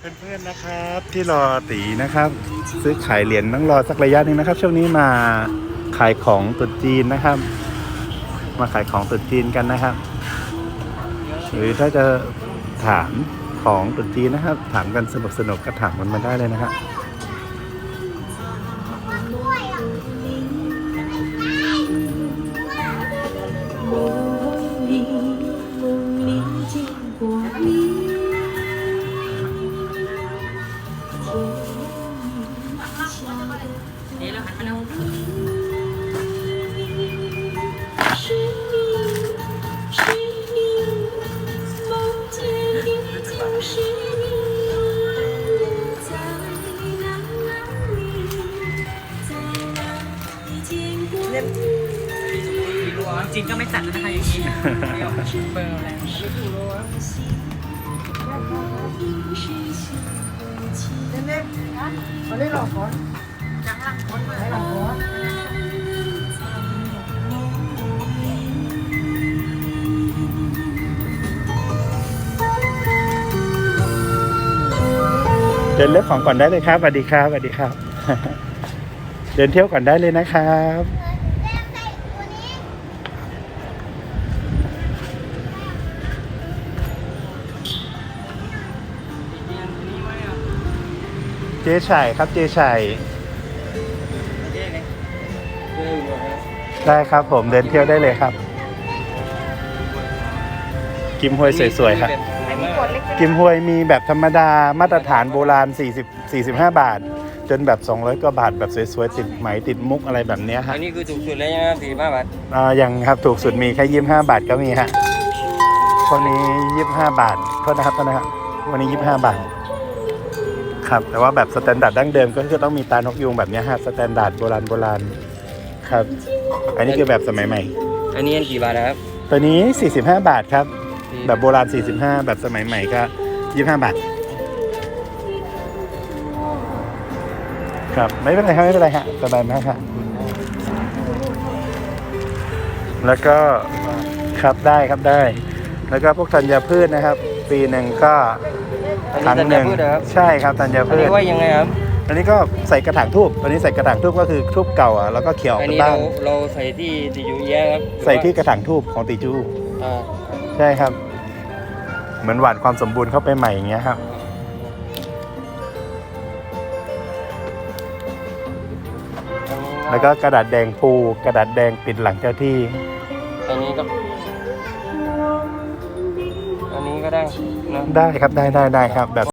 เพื่อนๆนะครับที่รอตีนะครับ ซื้อขายเหรียญต้องรอสักระยะหนึ่งนะครับ ช่วงนี้มาขายของตุดจีนนะครับ มาขายของตุดจีนกันนะครับ หรือถ้าจะถามของตุดจีนนะครับ ถามกันสนุกสนุกก็ถามกันมาได้เลยนะครับ เดี๋ยวเราหันมาดูจริงก็ไม่จัดนะคะอย่างนี้ไม่ออกเบอร์อะไรเล่นเล่นอันนี้หลอกก่อน เดินเลือกของก่อนได้เลยครับสวัสดีครับสวัสดีครับ เดินเที่ยวก่อนได้เลยนะครับเจ๊ชัยครับเจ๊ชัย ได้ครับผมเดินเที่ยวได้เลยครับ กิมฮวยสวยๆครับกิมฮวยมีแบบธรรมดามาตรฐานโบราณ 40 45 บาท จนแบบ 200กว่าบาทแบบสวยๆติดไหมติดมุกอะไรแบบเนี้ยอัฮะนนี้คือถูกสุดแล้วใช่ไหมครับสี่ห้าบาทอ่ายังครับถูกสุดมีแค่25บาทก็มีฮะพวกนี้25บาทโทษนะครับโทษนะครับวันนี้25บาทครับแต่ว่าแบบสแตนดาร์ดดั้งเดิมก็คือต้องมีตานกยูงแบบเนี้ยฮะสแตนดาร์ดโบราณโบราณ ครับ อันนี้คือแบบสมัยใหม่ อันนี้อันกี่บาทนะครับ ตัวนี้ 45 บาทครับ แบบโบราณ 45 แบบสมัยใหม่ก็ 25 บาท ครับ ไม่เป็นไรครับไม่เป็นไรฮะสบายมากครับแล้วก็ครับได้ครับได้ แล้วก็พวกธัญพืชนะครับ ปีหนึ่งก็อันครั้งนี้หนึ่งธัญพืชเหรอครับ ใช่ครับธัญอันพืนี้ชว่ายังไงครับ อันนี้ก็ใส่กระถางทูบอันนี้ใส่กระถางทูบก็คือทูบเก่าอะแล้วก็เขียวออกอันไปนี้บ้าเรางเราใส่ที่ที่อยู่แย่ครับใส่ที่กระถางทูบของติจู อ่าใช่ครับ เหมือนหวานความสมบูรณ์เข้าไปใหม่อย่างเงี้ยครับ แล้วก็กระดาษแดงปูกระดาษแดงปิดหลังเจ้าที่ อันนี้ก็อันนี้ก็ได้นะ ได้ครับได้ได้ได้ครับแบบ